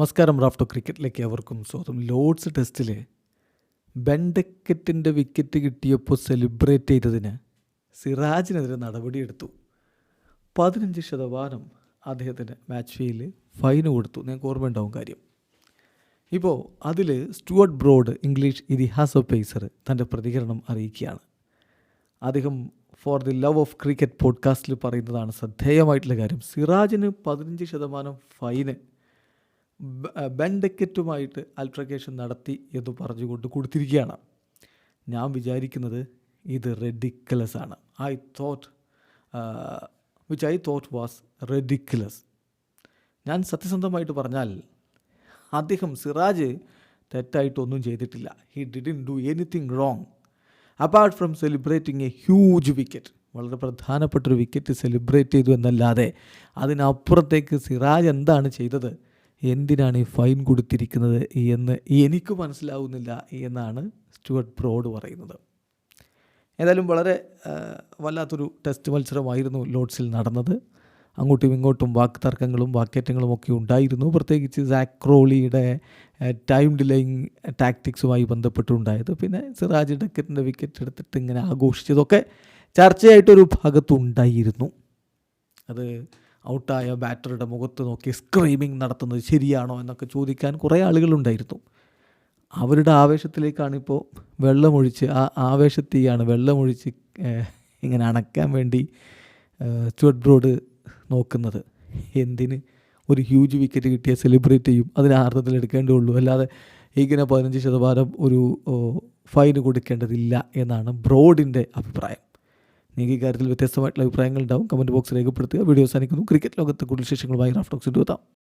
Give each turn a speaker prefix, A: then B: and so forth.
A: നമസ്കാരം റാഫ്റ്റോ ക്രിക്കറ്റിലേക്ക് അവർക്കും സ്വാഗതം. ലോഡ്സ് ടെസ്റ്റിൽ ബെൻഡക്കറ്റിന്റെ വിക്കറ്റ് കിട്ടിയപ്പോൾ സെലിബ്രേറ്റ് ചെയ്തതിന് സിറാജിനെതിരെ നടപടിയെടുത്തു. പതിനഞ്ച് ശതമാനം അദ്ദേഹത്തിന് മാച്ച് ഫീയിൽ ഫൈന് കൊടുത്തു. നിങ്ങൾക്ക് ഓർമ്മയുണ്ടാവും കാര്യം. ഇപ്പോൾ അതിൽ സ്റ്റുവർട്ട് ബ്രോഡ് ഇംഗ്ലീഷ് ഇതിഹാസ പേസർ തന്റെ പ്രതികരണം അറിയിക്കുകയാണ്. അദ്ദേഹം for the love of cricket പോഡ്കാസ്റ്റിൽ പറയുന്നതാണ് ശ്രദ്ധേയമായിട്ടുള്ള കാര്യം. സിറാജിന് പതിനഞ്ച് ശതമാനം ഫൈന് ബെൻഡക്കറ്റുമായിട്ട് അൾട്രക്കേഷൻ നടത്തി എന്ന് പറഞ്ഞുകൊണ്ട് കൊടുത്തിരിക്കുകയാണ്. ഞാൻ വിചാരിക്കുന്നത് ഇത് റെഡിക്കുലസ് ആണ്. I thought which I thought was ridiculous ഞാൻ സത്യസന്ധമായിട്ട് പറഞ്ഞാൽ അദ്ദേഹം സിറാജ് തെറ്റായിട്ടൊന്നും ചെയ്തിട്ടില്ല. He didn't do anything wrong apart from celebrating a huge wicket വളരെ പ്രധാനപ്പെട്ടൊരു വിക്കറ്റ് സെലിബ്രേറ്റ് ചെയ്തു എന്നല്ലാതെ അതിനപ്പുറത്തേക്ക് സിറാജ് എന്താണ് ചെയ്തത്? എന്തിനാണ് ഈ ഫൈൻ കൊടുത്തിരിക്കുന്നത് എന്ന് എനിക്ക് മനസ്സിലാവുന്നില്ല എന്നാണ് സ്റ്റുവർട്ട് ബ്രോഡ് പറയുന്നത്. ഏതായാലും വളരെ വല്ലാത്തൊരു ടെസ്റ്റ് മത്സരമായിരുന്നു ലോഡ്സിൽ നടന്നത്. അങ്ങോട്ടും ഇങ്ങോട്ടും വാക്ക് തർക്കങ്ങളും വാക്കേറ്റങ്ങളും ഒക്കെ ഉണ്ടായിരുന്നു. പ്രത്യേകിച്ച് സാക് ക്രോളിയുടെ ടൈം ഡിലേയിങ് ടാക്ടിക്സുമായി ബന്ധപ്പെട്ടുണ്ടായത്. പിന്നെ സിറാജ് ഡക്കറ്റിന്റെ വിക്കറ്റ് എടുത്തിട്ട് ഇങ്ങനെ ആഘോഷിച്ചതൊക്കെ ചർച്ചയായിട്ടൊരു ഭാഗത്തുണ്ടായിരുന്നു. അത് ഔട്ടായ ബാറ്ററുടെ മുഖത്ത് നോക്കി സ്ക്രീമിംഗ് നടത്തുന്നത് ശരിയാണോ എന്നൊക്കെ ചോദിക്കാൻ കുറേ ആളുകളുണ്ടായിരുന്നു. അവരുടെ ആവേശത്തിലേക്കാണ് ഇപ്പോൾ വെള്ളമൊഴിച്ച് ആ ആവേശത്തെയാണ് വെള്ളമൊഴിച്ച് ഇങ്ങനെ അണക്കാൻ വേണ്ടി ചുവട് ബ്രോഡ് നോക്കുന്നത്. എന്തിന്? ഒരു ഹ്യൂജ് വിക്കറ്റ് കിട്ടിയ സെലിബ്രേറ്റ് അതിന് ആർദ്രത്തിൽ എടുക്കേണ്ടതുള്ളൂ അല്ലാതെ ഇങ്ങനെ പതിനഞ്ച് ശതമാനം ഒരു ഫൈന് കൊടുക്കേണ്ടതില്ല എന്നാണ് ബ്രോഡിന്റെ അഭിപ്രായം. നിങ്ങൾക്ക് ഇക്കാര്യത്തിൽ വ്യത്യസ്തമായിട്ടുള്ള അഭിപ്രായങ്ങൾ ഉണ്ടാവും. കമന്റ് ബോക്സ് രേഖപ്പെടുത്തുക. വീഡിയോ അവസാനിക്കുന്നു. ക്രിക്കറ്റ് ലോകത്തെ കൂടുതൽ വിശേഷങ്ങളുമായി റാഫ്റ്റോക്സിന്റെ എത്താം.